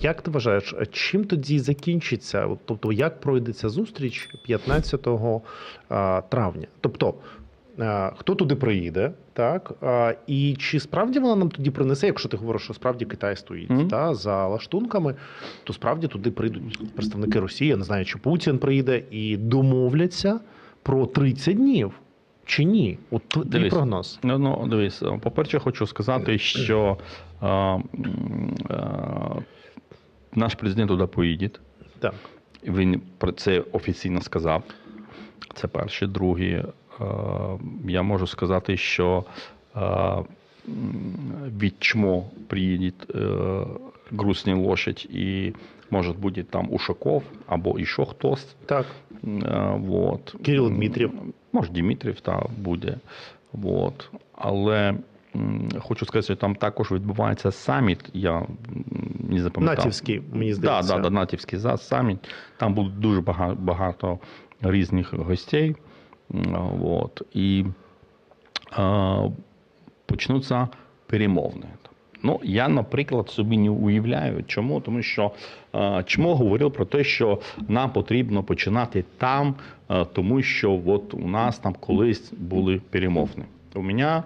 Як ти вважаєш, чим тоді закінчиться? Тобто, як пройде ця зустріч 15 травня? Тобто, хто туди приїде, так і чи справді вона нам тоді принесе, якщо ти говориш, що справді Китай стоїть mm-hmm. та за лаштунками, то справді туди прийдуть представники Росії, я не знаю, чи Путін приїде і домовляться про 30 днів. Чи ні? От твій прогноз. Ну, ну дивись, по-перше, хочу сказати, що а, а, наш президент туди поїде. Так. Він про це офіційно сказав. Це перше. Друге, я можу сказати, що від чмо приїде грустний лошадь і може бути там Ушаков або іще хтось. Так. Вот. Кирил Дмитрів. Може, Дмитрів та буде. Вот. Але хочу сказати, що там також відбувається саміт. Я не запам'ятав. Натівський, мені здається. Так, да, да, натівський саміт. Там буде дуже багато, багато різних гостей. Вот. І е, почнуться перемовини. Ну, я, наприклад, собі не уявляю, чому, тому що е, чому говорив про те, що нам потрібно починати там, е, тому що от у нас там колись були перемовини. У мене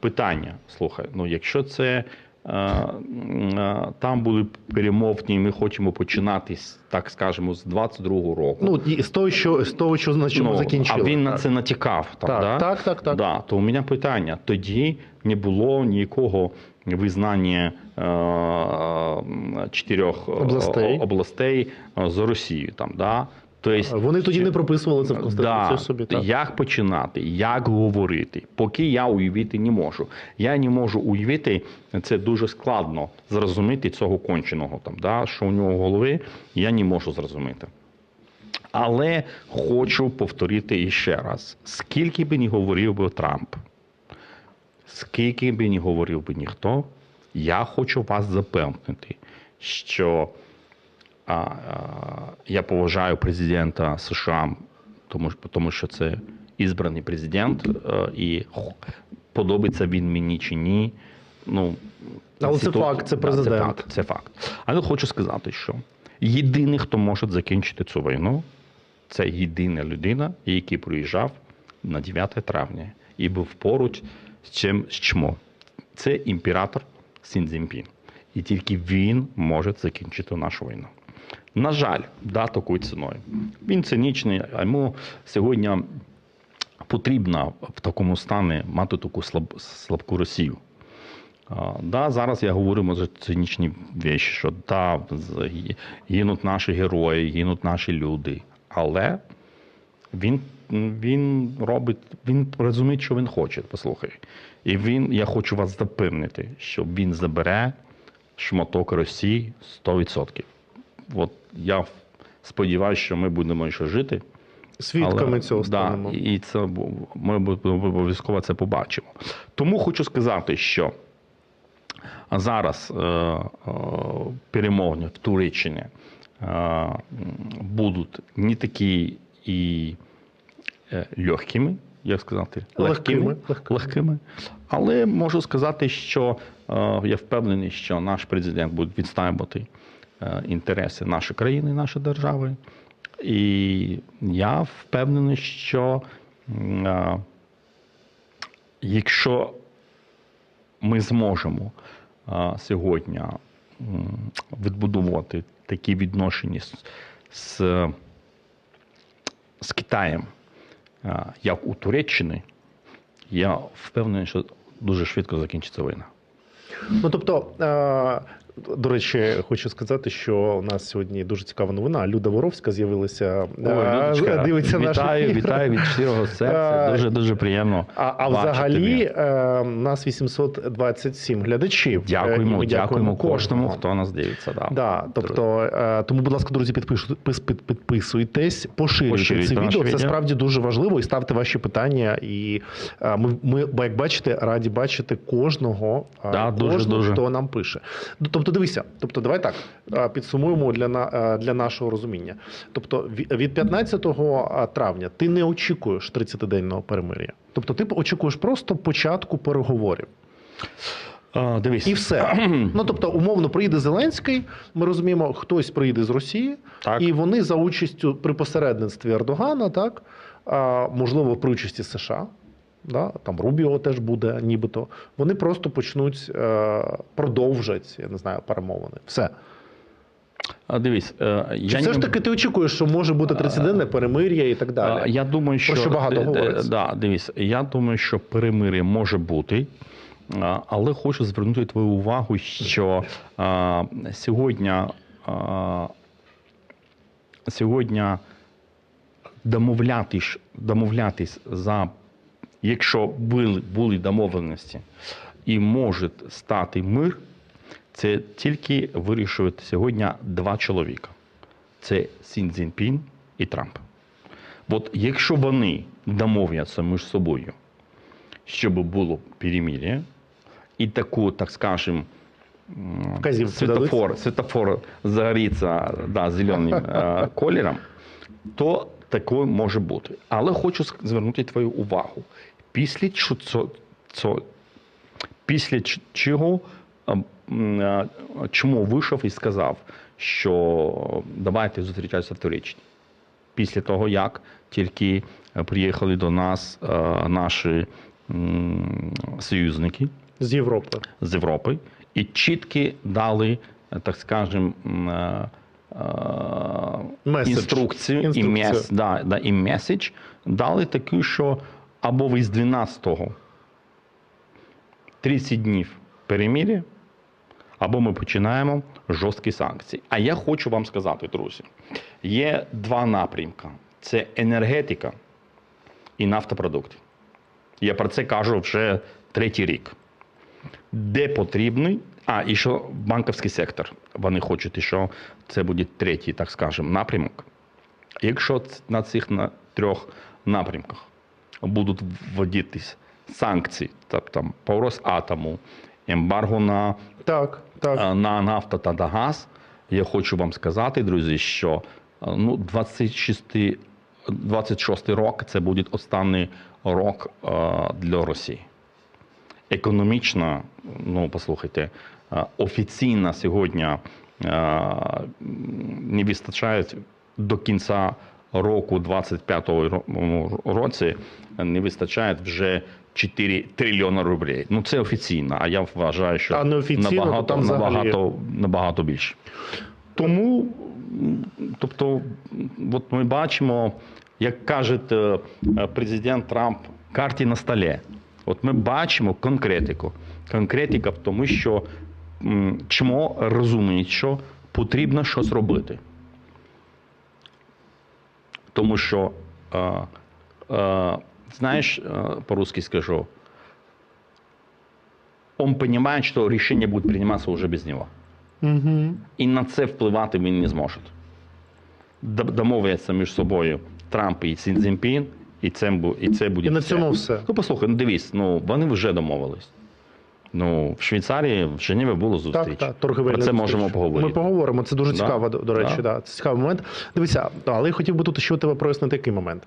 питання: слухай, ну якщо це Е, е, там були перемовні, ми хочемо починати, так скажемо, з 22-го року. Ну, з того, що з того, що на чому ну, закінчили. А він на це натякав. Там, так, да? так, так, так. Да, То у мене питання: тоді не було ніякого визнання е, чотирьох областей. областей за Росію. Там, да? Тобто, Вони тоді не прописували це в Конституцію да, собі. так? Як починати, як говорити, поки я уявити не можу. Я не можу уявити, це дуже складно зрозуміти цього конченого, там, да, що у нього в голові, я не можу зрозуміти. Але хочу повторити іще раз: скільки би не говорив би Трамп, скільки би не говорив би ніхто, я хочу вас запевнити, що я поважаю президента США, тому тому що це ізбраний президент, е, і подобається він мені чи ні. Ну, Але це факт, це президент. Це факт, це факт. Але хочу сказати, що єдиний, хто може закінчити цю війну, це єдина людина, який приїжджав на 9 травня і був поруч з чим з чмо. Це імператор Сінзімпін. І тільки він може закінчити нашу війну. На жаль, да, такою ціною. Він цинічний, а йому сьогодні потрібно в такому стані мати таку слаб, слабку Росію. А, да, Зараз я говорю за цинічні речі, що да, гинуть наші герої, гинуть наші люди. Але він він робить, він розуміє, що він хоче, послухай. І він, я хочу вас запевнити, що він забере шматок Росії 100% от я сподіваюся, що ми будемо ще жити. Свідками Але, цього станемо. Да, і це ми обов'язково це побачимо. Тому хочу сказати, що зараз е, е, перемовини в Туреччині е, будуть не такі і е, легкими, як сказати, легкими, легкими, легкими. Але можу сказати, що е, я впевнений, що наш президент буде відстаювати Е, інтереси нашої країни, нашої держави. І я впевнений, що е, якщо ми зможемо е, сьогодні відбудувати такі відношення з, з Китаєм, як у Туреччині, я впевнений, що дуже швидко закінчиться війна. Ну тобто до речі, хочу сказати, що у нас сьогодні дуже цікава новина. Люда Воровська з'явилася. Ой, дивиться Вітаю, наш вітаю від щирого серця. Дуже дуже приємно. А а взагалі е, нас 827 глядачів. Дякуємо, дякуємо, дякуємо кожному, хто нас дивиться. Да. Да, тобто, е, тому, будь ласка, друзі, підписуйтесь, поширюйте, поширюйте це відео. Це справді дуже важливо. І ставте ваші питання. І е, ми, ми як бачите, раді бачити кожного, да, кожного дуже, дуже. хто нам пише. Тобто, Тобто, дивися, тобто, давай так підсумуємо для для нашого розуміння. Тобто, від 15 травня ти не очікуєш 30-денного перемир'я. Тобто, ти очікуєш просто початку переговорів. А, дивись. І все. Ну тобто, умовно, приїде Зеленський. Ми розуміємо, хтось приїде з Росії, Так. і вони за участю при посередництві Ердогана, так можливо, при участі США. Да, там Рубіо теж буде, нібито. Вони просто почнуть е, продовжать, я не знаю, перемовини. Все. А, дивись, е, я все не- ж таки ти очікуєш, що може бути 30-денне перемир'я і так далі? Я думаю, що, що багато д- говориться. Да, дивись, я думаю, що перемир'я може бути, але хочу звернути твою увагу, що а, сьогодні, а, сьогодні домовлятись, домовлятись за, якщо були, були домовленості і може стати мир, це тільки вирішують сьогодні два чоловіка. Це Сін Цзіньпін і Трамп. От якщо вони домовляться між собою, щоб було перемир'я, і таку, так скажем, м, Вказівку світофор, світофор загориться да, зеленим е, кольором, то таке може бути. Але хочу звернути твою увагу. Після, цо- після чого е, чому вийшов і сказав, що давайте зустрічатися в Туреччині. Після того, як тільки е, приїхали до нас е, наші союзники. З Європи. з Європи. І чітко дали, так скажем, інструкцію, І, мес, да, да, і меседж дали таку, що або ви з 12-го 30 днів перемір'я, або ми починаємо жорсткі санкції. А я хочу вам сказати, друзі, є два напрямки: це енергетика і нафтопродукти. Я про це кажу вже третій рік. Де потрібний, а і що банківський сектор. Вони хочуть, що це буде третій, так скажемо, напрямок. Якщо на цих трьох напрямках будуть вводитись санкції, тобто по Росатому, ембарго на Так, так. Е, на нафта та на газ. Я хочу вам сказати, друзі, що е, ну, 26, 26 рок це буде останній рок е, для Росії. Економічно, ну послухайте, офіційно сьогодні не вистачає до кінця року 25-го ро- році не вистачає вже 4 трильйони рублей. Ну це офіційно, а я вважаю, що А набагато, там набагато, набагато більше. Тому, тобто, от ми бачимо, як каже президент Трамп, карті на столі. От ми бачимо конкретику. Конкретика в тому, що чмо розуміють, що потрібно щось робити. Тому що, е, е, знаєш, е, по-русски скажу, он понимает, что решение будет приниматься уже без него. Угу. І на це впливати він не зможе. Домовляться між собою Трамп і Сін Цзіньпін, і це, і це буде. І на все. цьому все. Ну, послухай, ну дивись, ну вони вже домовились. Ну, в Швейцарії, в Женеві було зустріч. Так, так, торговельна Про це зустріч. можемо поговорити. Ми поговоримо. Це дуже Да, цікаво, до, речі. да. Да. Це цікавий момент. Дивися, але я хотів би тут ще у тебе прояснити такий момент.